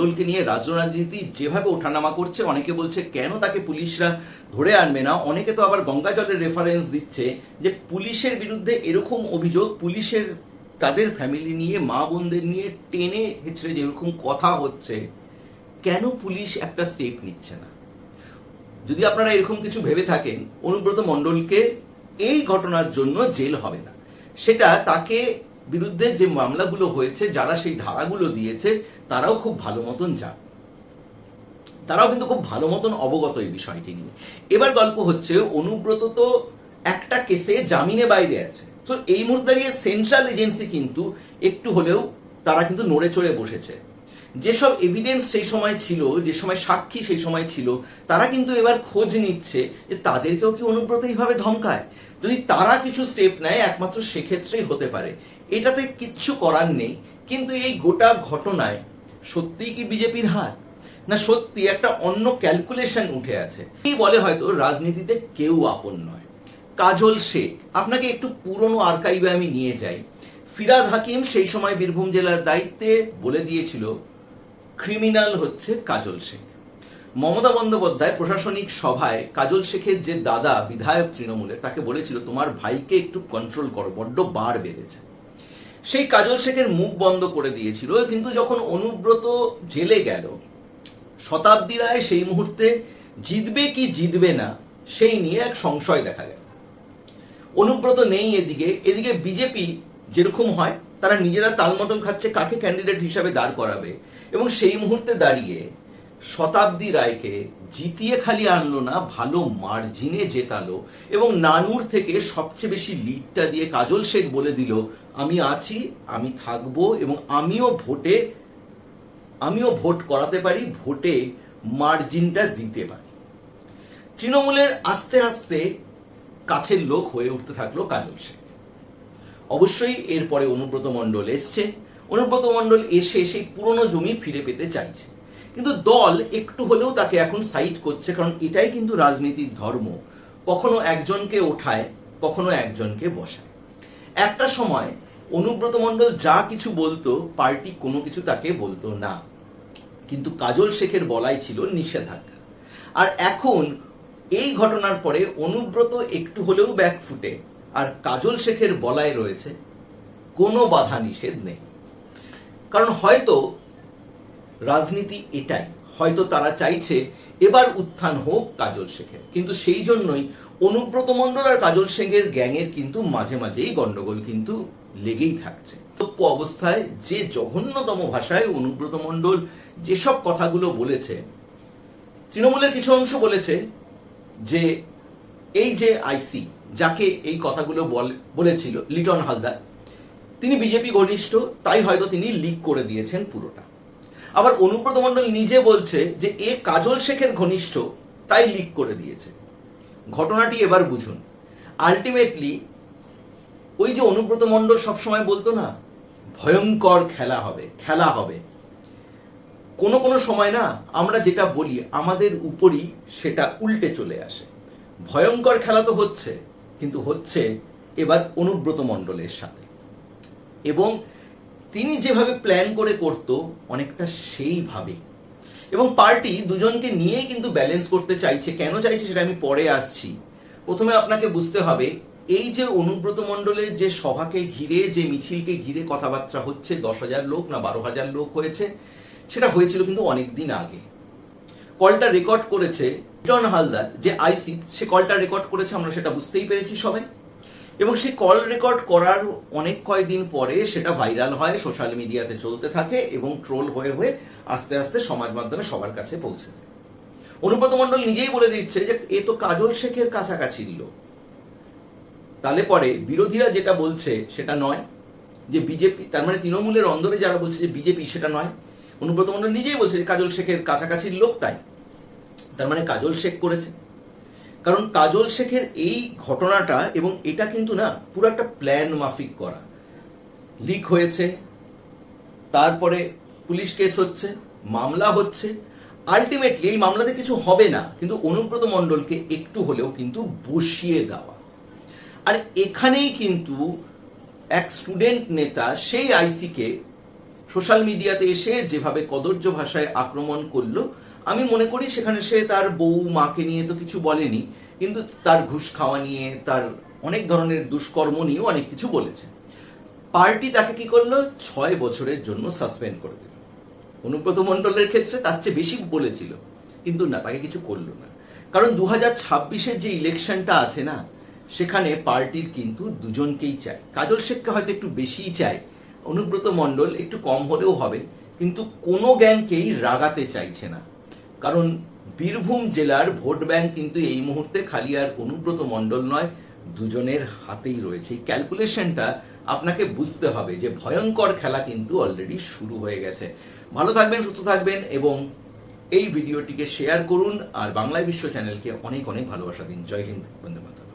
মণ্ডলকে নিয়ে রাজ্য রাজনীতি যেভাবে ওঠানামা করছে, অনেকে বলছে কেন তাকে পুলিশরা ধরে আনবে না? অনেকে তো আবার গঙ্গা জলের রেফারেন্স দিচ্ছে যে পুলিশের বিরুদ্ধে এরকম অভিযোগ, পুলিশের তাদের ফ্যামিলি নিয়ে, মা বোনদের নিয়ে টেনে হেঁচড়ে যেরকম কথা হচ্ছে, কেন পুলিশ একটা স্টেপ নিচ্ছে না? যদি আপনারা এরকম কিছু ভেবে থাকেন, অনুব্রত মণ্ডলকে এই ঘটনার জন্য জেল হবে না। সেটা তাকে বিরুদ্ধে যে মামলাগুলো হয়েছে, যারা সেই ধারাগুলো দিয়েছে, তারাও খুব ভালো মতন যান তারাও কিন্তু খুব ভালো মতন অবগত এই বিষয়টি নিয়ে। এবার গল্প হচ্ছে, অনুব্রত তো একটা কেসে জামিনে বাইরে আছে। তো এই মুহূর্তে দাঁড়িয়ে সেন্ট্রাল এজেন্সি কিন্তু একটু হলেও তারা কিন্তু নড়ে চড়ে বসেছে। যেসব এভিডেন্স সেই সময় ছিল, যে সময় সাক্ষী সেই সময় ছিল, তারা কিন্তু এবার খোঁজ নিচ্ছে যে তাদেরকেও কি অনুব্রত এইভাবে ধমকায়। যদি তারা কিছু স্টেপ নেয়, একমাত্র সেক্ষেত্রেই হতে পারে। এটাতে কিচ্ছু করার নেই, কিন্তু এই গোটা ঘটনায় সত্যিই কি বিজেপির হার? না সত্যি একটা অন্য ক্যালকুলেশন উঠে আছে। এই বলে হয়তো রাজনীতিতে কেউ আপন নয়। কাজল শেখ, আপনাকে একটু পুরনো আর্কাইভে আমি নিয়ে যাই। ফিরাদ হাকিম সেই সময় বীরভূম জেলার দায়িত্বে বলে দিয়েছিল ক্রিমিনাল হচ্ছে কাজল শেখ। মমতা বন্দ্যোপাধ্যায় প্রশাসনিক সভায় কাজল শেখের যে দাদা বিধায়ক তৃণমূলের, তাকে বলেছিল, তোমার ভাইকে একটু কন্ট্রোল করো, বড্ড বার বেড়েছে। সেই কাজল শেখের মুখ বন্ধ করে দিয়েছিল, কিন্তু যখন অনুব্রত জেলে গেল, শতাব্দী রায় সেই মুহূর্তে জিতবে কি জিতবে না, সেই নিয়ে এক সংশয় দেখা গেল। অনুব্রত নেই এদিকে এদিকে বিজেপি যেরকম হয় তারা নিজেরা তালমটন খাচ্ছে, কাকে ক্যান্ডিডেট হিসাবে দাঁড় করাবে। এবং সেই মুহূর্তে দাঁড়িয়ে শতাব্দী রায়কে জিতিয়ে খালি আনলো না, ভালো মার্জিনে জেতালো এবং নানুর থেকে সবচেয়ে বেশি লিডটা দিয়ে কাজল শেখ বলে দিল, আমি আছি, আমি থাকব এবং আমিও ভোটে, আমিও ভোট করাতে পারি, ভোটে মার্জিনটা দিতে পারি। তৃণমূলের আস্তে আস্তে কাছের লোক হয়ে উঠতে থাকল কাজল শেখ অবশ্যই এরপরে অনুব্রত মণ্ডল এসছে। অনুব্রত মণ্ডল এসে সেই পুরনো জমি ফিরে পেতে চাইছে। কিন্তু দল একটু হলেও তাকে এখন সাইট করছে, কারণ এটাই কিন্তু রাজনীতির ধর্ম। কখনো একজনকে ওঠায়, কখনো একজনকে বসায়। একটা সময় অনুব্রত মণ্ডল যা কিছু বলতো, পার্টি কোনো কিছু তাকে বলতো না। কিন্তু কাজল শেখের বলাই ছিল নিষেধাজ্ঞা। আর এখন এই ঘটনার পরে অনুব্রত একটু হলেও ব্যাক ফুটে আর কাজল শেখের বলায় রয়েছে, কোনো বাধা নিষেধ নেই। কারণ হয়তো রাজনীতি এটাই, হয়তো তারা চাইছে এবার উত্থান হোক কাজল শেখের। কিন্তু সেই জন্যই অনুব্রত মণ্ডল আর কাজল শেখের গ্যাংয়ের কিন্তু মাঝে মাঝেই গন্ডগোল কিন্তু লেগেই থাকছে। তপ্য অবস্থায় যে জঘন্যতম ভাষায় অনুব্রত মণ্ডল যেসব কথাগুলো বলেছে, তৃণমূলের কিছু অংশ বলেছে যে, এই যে আইসি যাকে এই কথাগুলো বল- বলেছিল লিটন হালদার। তিনি বিজেপি ঘনিষ্ঠ তাই হয়তো তিনি লিক করে দিয়েছেন পুরোটা। আবার অনুব্রত মণ্ডল নিজে বলছে যে, এ কাজল শেখের ঘনিষ্ঠ, তাই লিক করে দিয়েছে। ঘটনাটি এবার বুঝুন। আলটিমেটলি, ওই যে অনুব্রত মণ্ডল সবসময় বলতো না, ভয়ঙ্কর খেলা হবে খেলা হবে। কোনো কোনো সময় না, আমরা যেটা বলি, আমাদের উপরই সেটা উল্টে চলে আসে। ভয়ঙ্কর খেলা তো হচ্ছে। কিন্তু হচ্ছে এবার অনুব্রত মণ্ডলের সাথে। এবং তিনি যেভাবে প্ল্যান করে করত, অনেকটা সেইভাবে। এবং পার্টি দুজনকে নিয়েই কিন্তু ব্যালেন্স করতে চাইছে। কেন চাইছে সেটা আমি পরে আসছি। প্রথমে আপনাকে বুঝতে হবে, এই যে অনুব্রত মণ্ডলের যে সভাকে ঘিরে, যে মিছিলকে ঘিরে কথাবার্তা হচ্ছে, দশ হাজার লোক না বারো হাজার লোক হয়েছে, সেটা হয়েছিল কিন্তু অনেক দিন আগে। কলটা রেকর্ড করেছে লিটন হালদার, যে আইসি সে কলটা রেকর্ড করেছে, আমরা সেটা বুঝতেই পেরেছি সবাই। এবং সে কল রেকর্ড করার অনেক কয়দিন পরে সেটা ভাইরাল হয় সোশ্যাল মিডিয়াতে চলতে থাকে এবং ট্রোল হয়ে হয়ে আস্তে আস্তে সমাজ মাধ্যমে সবার কাছে পৌঁছে অনুব্রত মণ্ডল নিজেই বলে দিচ্ছে যে, এ তো কাজল শেখের কাছাকাছি লোক তাহলে পরে বিরোধীরা যেটা বলছে সেটা নয়, যে বিজেপি, তার মানে তৃণমূলের অন্দরে যারা বলছে যে বিজেপি সেটা নয়, অনুব্রত মণ্ডল নিজেই বলছে কাজল শেখের কাছাকাছির লোক তাই। তার মানে কাজল শেখ করেছে। কারণ কাজল শেখের এই ঘটনাটা এবং এটা কিন্তু না, পুরো একটা প্ল্যান মাফিক করা। লিক হয়েছে, তারপরে পুলিশ কেস হচ্ছে, মামলা হচ্ছে। আলটিমেটলি এই মামলাতে কিছু হবে না, কিন্তু অনুব্রত মণ্ডলকে একটু হলেও কিন্তু বসিয়ে দেওয়া। আর এখানেই কিন্তু এক স্টুডেন্ট নেতা সেই আইসিকে সোশ্যাল মিডিয়াতে এসে যেভাবে কদর্য ভাষায় আক্রমণ করল আমি মনে করি সেখানে সে তার বউ, মাকে নিয়ে তো কিছু বলেনি, কিন্তু তার ঘুষ খাওয়া নিয়ে, তার অনেক ধরনের দুষ্কর্ম নিয়েও অনেক কিছু বলেছে। পার্টি তাকে কি করল? ছয় বছরের জন্য সাসপেন্ড করে দিল। অনুব্রত মণ্ডলের ক্ষেত্রে তার চেয়ে বেশি বলেছিল, কিন্তু না, তাকে কিছু করল না। কারণ দু হাজার ছাব্বিশের যে ইলেকশনটা আছে না, সেখানে পার্টির কিন্তু দুজনকেই চায়। কাজল শেখকে হয়তো একটু বেশিই চায়, অনুব্রত মণ্ডল একটু কম হলেও হবে, কিন্তু কোনো গ্যাংকেই রাগাতে চাইছে না। কারণ বীরভূম জেলার ভোট ব্যাংক কিন্তু এই মুহূর্তে খালি আর অনুব্রত মণ্ডল নয়, দুজনের হাতেই রয়েছে। এই ক্যালকুলেশনটা আপনাকে বুঝতে হবে যে ভয়ঙ্কর খেলা কিন্তু অলরেডি শুরু হয়ে গেছে। ভালো থাকবেন, সুস্থ থাকবেন এবং এই ভিডিওটিকে শেয়ার করুন আর বাংলা বিশ্ব চ্যানেলকে অনেক অনেক ভালোবাসা দিন। জয় হিন্দ, বন্দে মাতরম।